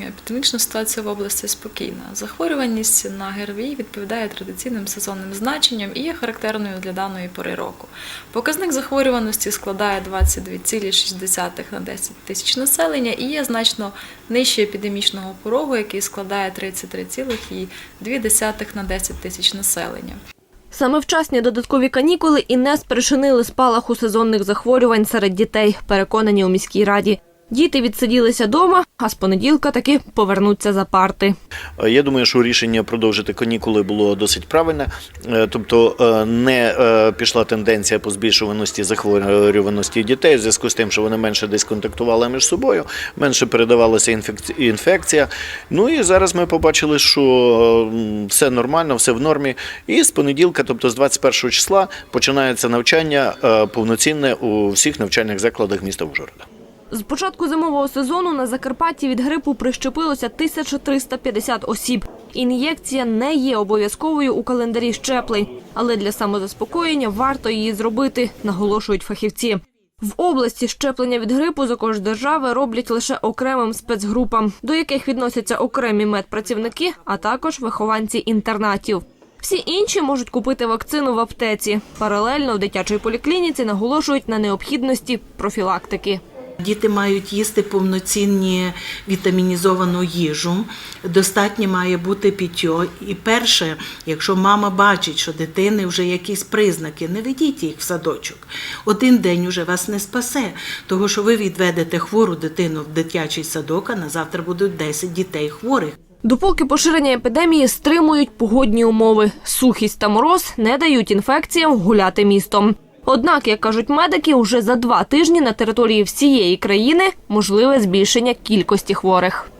Епідемічна ситуація в області спокійна. Захворюваність на ГРВІ відповідає традиційним сезонним значенням і є характерною для даної пори року. Показник захворюваності складає 22,6 на 10 тисяч населення і є значно нижче епідемічного порогу, який складає 33,2 на 10 тисяч населення. Саме вчасні додаткові канікули і не спричинили спалаху сезонних захворювань серед дітей, переконані у міській раді. Діти відсиділися дома, а з понеділка таки повернуться за парти. Е, Я думаю, що рішення продовжити канікули було досить правильне. Е, Тобто е, не пішла тенденція по збільшуваності захворюваності дітей в зв'язку з тим, що вони менше десь контактували між собою, менше передавалася інфекція. Ну і зараз ми побачили, що все нормально, все в нормі. І з понеділка, тобто з 21 числа, починається навчання повноцінне у всіх навчальних закладах міста Ужгорода. З початку зимового сезону на Закарпатті від грипу прищепилося 1350 осіб. Ін'єкція не є обов'язковою у календарі щеплень, але для самозаспокоєння варто її зробити, наголошують фахівці. В області щеплення від грипу за кошт держави роблять лише окремим спецгрупам, до яких відносяться окремі медпрацівники, а також вихованці інтернатів. Всі інші можуть купити вакцину в аптеці. Паралельно в дитячій поліклініці наголошують на необхідності профілактики. Діти мають їсти повноцінні вітамінізовану їжу. Достатньо має бути питьо. І перше, якщо мама бачить, що дитини вже якісь признаки, не ведіть їх в садочок. Один день уже вас не спасе, того що ви відведете хвору дитину в дитячий садок, а на завтра будуть 10 дітей хворих. Допоки поширення епідемії стримують погодні умови. Сухість та мороз не дають інфекціям гуляти містом. Однак, як кажуть медики, уже за два тижні на території всієї країни можливе збільшення кількості хворих.